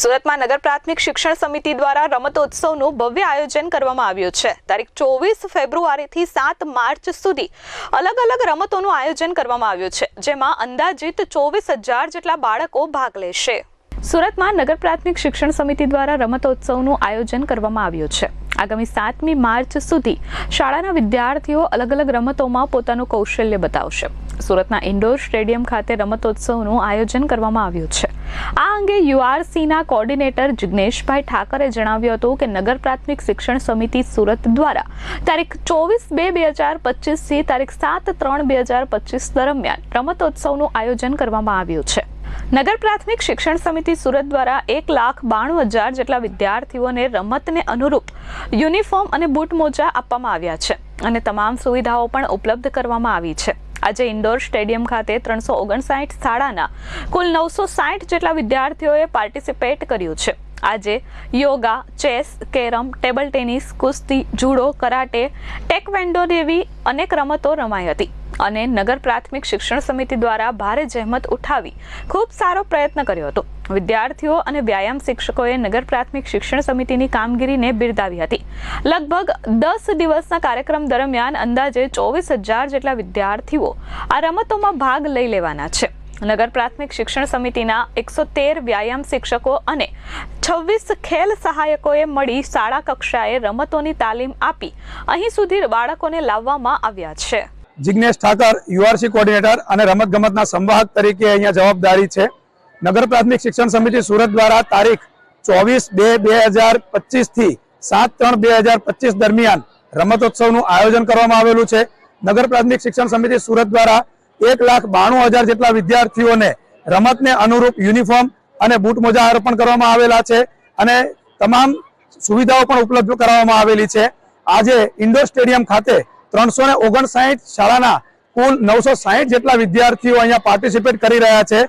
સુરતમાં નગર પ્રાથમિક શિક્ષણ સમિતિ દ્વારા રમતોત્સવનું ભવ્ય આયોજન કરવામાં આવ્યું છે. તારીખ ચોવીસ ફેબ્રુઆરીથી સાત માર્ચ સુધી અલગ અલગ રમતોનું આયોજન કરવામાં આવ્યું છે, જેમાં અંદાજિત ચોવીસ હજાર જેટલા બાળકો ભાગ લેશે. સુરતમાં નગર પ્રાથમિક શિક્ષણ સમિતિ દ્વારા રમતોત્સવનું આયોજન કરવામાં આવ્યું છે. આગામી સાતમી માર્ચ સુધી શાળાના વિદ્યાર્થીઓ અલગ અલગ રમતોમાં પોતાનું કૌશલ્ય બતાવશે. સુરતના ઇન્ડોર સ્ટેડિયમ ખાતે રમતોત્સવનું આયોજન કરવામાં આવ્યું છે. આ અંગે યુઆરસીના કોર્ડિનેટર જિગ્નેશભાઈ ઠાકરે જણાવ્યું હતું કે નગર પ્રાથમિક શિક્ષણ સમિતિ સુરત દ્વારા તારીખ ચોવીસ બે બે હજાર પચીસથી તારીખ સાત ત્રણ બે હજાર પચીસ દરમિયાન રમતોત્સવનું આયોજન કરવામાં આવ્યું છે. નગર પ્રાથમિક શિક્ષણ સમિતિ સુરત દ્વારા એક લાખ બાણું હજાર જેટલા વિદ્યાર્થીઓને રમતને અનુરૂપ યુનિફોર્મ અને બૂટ મોજા આપવામાં આવ્યા છે અને તમામ સુવિધાઓ પણ ઉપલબ્ધ કરવામાં આવી છે. આજે ઇન્ડોર સ્ટેડિયમ ખાતે ત્રણસો ઓગણસાઠ શાળાના કુલ નવસો સાઠ જેટલા વિદ્યાર્થીઓએ પાર્ટિસિપેટ કર્યું છે. આજે yoga, chess, carrom, table tennis, કુસ્તી, જુડો, કરાટે, ટેકવેન્ડો જેવી અનેક રમતો રમાઈ હતી. અને નગર પ્રાથમિક શિક્ષણ સમિતિ દ્વારા ભારે જહેમત ઉઠાવી ખૂબ સારો પ્રયત્ન કર્યો હતો. વિદ્યાર્થીઓ અને વ્યાયામ શિક્ષકોએ નગર પ્રાથમિક શિક્ષણ સમિતિની કામગીરીને બિરદાવી હતી. લગભગ દસ દિવસના કાર્યક્રમ દરમિયાન અંદાજે ચોવીસ હજાર જેટલા વિદ્યાર્થીઓ આ રમતોમાં ભાગ લઈ લેવાના છે. નગર પ્રાથમિક શિક્ષણ સમિતિના એકસો તેર વ્યાયામ શિક્ષકો અને છવ્વીસ ખેલ સહાયકોએ મળી શાળા કક્ષાએ રમતોની તાલીમ આપી અહીં સુધી બાળકોને લાવવામાં આવ્યા છે. જિગ્નેશ ઠાકર, યુઆરસી કોર્ડિનેટર અને રમત ગમતના સંવાહક તરીકે અહીંયા જવાબદારી છે. નગર પ્રાથમિક શિક્ષણ સમિતિ સુરત દ્વારા તારીખ ચોવીસ બે બે હજાર પચીસથી સાત ત્રણ બે હજાર પચીસ દરમિયાન રમતોત્સવનું આયોજન કરવામાં આવેલું છે. નગર પ્રાથમિક શિક્ષણ સમિતિ સુરત દ્વારા એક લાખ બાણું હજાર જેટલા વિદ્યાર્થીઓને રમતને અનુરૂપ યુનિફોર્મ અને બૂટ મોજા અર્પણ કરવામાં આવેલા છે અને તમામ સુવિધાઓ પણ ઉપલબ્ધ કરાવવામાં આવેલી છે. આજે ઇન્ડોર સ્ટેડિયમ ખાતે ત્રણસો ને ઓગણસાઠ શાળાના કુલ નવસો સાહીઠ જેટલા વિદ્યાર્થીઓ અહીંયા પાર્ટિસિપેટ કરી રહ્યા છે.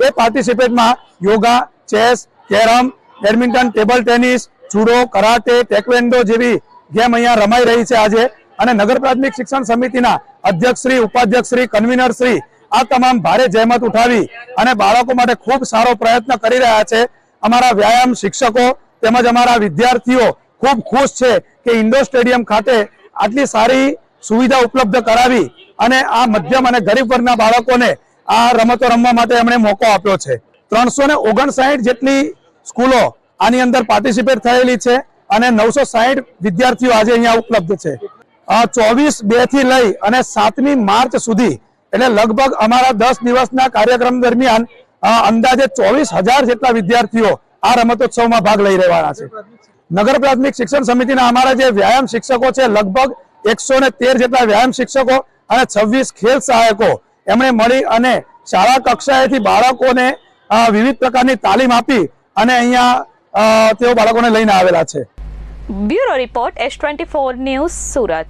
એ પાર્ટિસિપેટમાં yoga, chess, carrom, badminton, table tennis, judo, karate, taekwondo જેવી ગેમ અહીંયા રમાઈ રહી છે આજે. અને નગર પ્રાથમિક શિક્ષણ સમિતિના અધ્યક્ષશ્રી ઉપાધ્યક્ષશ્રી કન્વીનરશ્રી આ તમામ ભારે જહેમત ઉઠાવી અને બાળકો માટે ખૂબ સારો પ્રયત્ન કરી રહ્યા છે. અમારા વ્યાયામ શિક્ષકો તેમજ અમારા વિદ્યાર્થીઓ ખૂબ ખુશ છે કે ઇન્ડોર સ્ટેડિયમ ખાતે આટલી સારી સુવિધા ઉપલબ્ધ કરાવી અને આ મધ્યમ અને ગરીબ વર્ગના બાળકોને આ રમતો રમવા માટે એમણે મોકો આપ્યો છે. ત્રણસો ને ઓગણસાઠ જેટલી સ્કૂલો આની અંદર પાર્ટિસિપેટ થયેલી છે અને નવસો સાહીઠ વિદ્યાર્થીઓ આજે અહીંયા ઉપલબ્ધ છે. ચોવીસ બેથી લઈ અને સાતમી માર્ચ સુધી, એટલે લગભગ અમારા દસ દિવસના કાર્યક્રમ દરમિયાન અંદાજે ચોવીસ હજાર જેટલા વિદ્યાર્થીઓ આ રમતોત્સવમાં ભાગ લઈ રહેવાના છે. નગર પ્રાથમિક શિક્ષણ સમિતિના અમારા જે વ્યાયામ શિક્ષકો છે, લગભગ એકસો તેર જેટલા વ્યાયામ શિક્ષકો અને છવ્વીસ ખેલ સહાયકો એમણે મળી અને શાળા કક્ષાએથી બાળકોને વિવિધ પ્રકારની તાલીમ આપી અને અહીંયા તેઓ બાળકોને લઈને આવેલા છે. Bureau report S twenty four news Surat.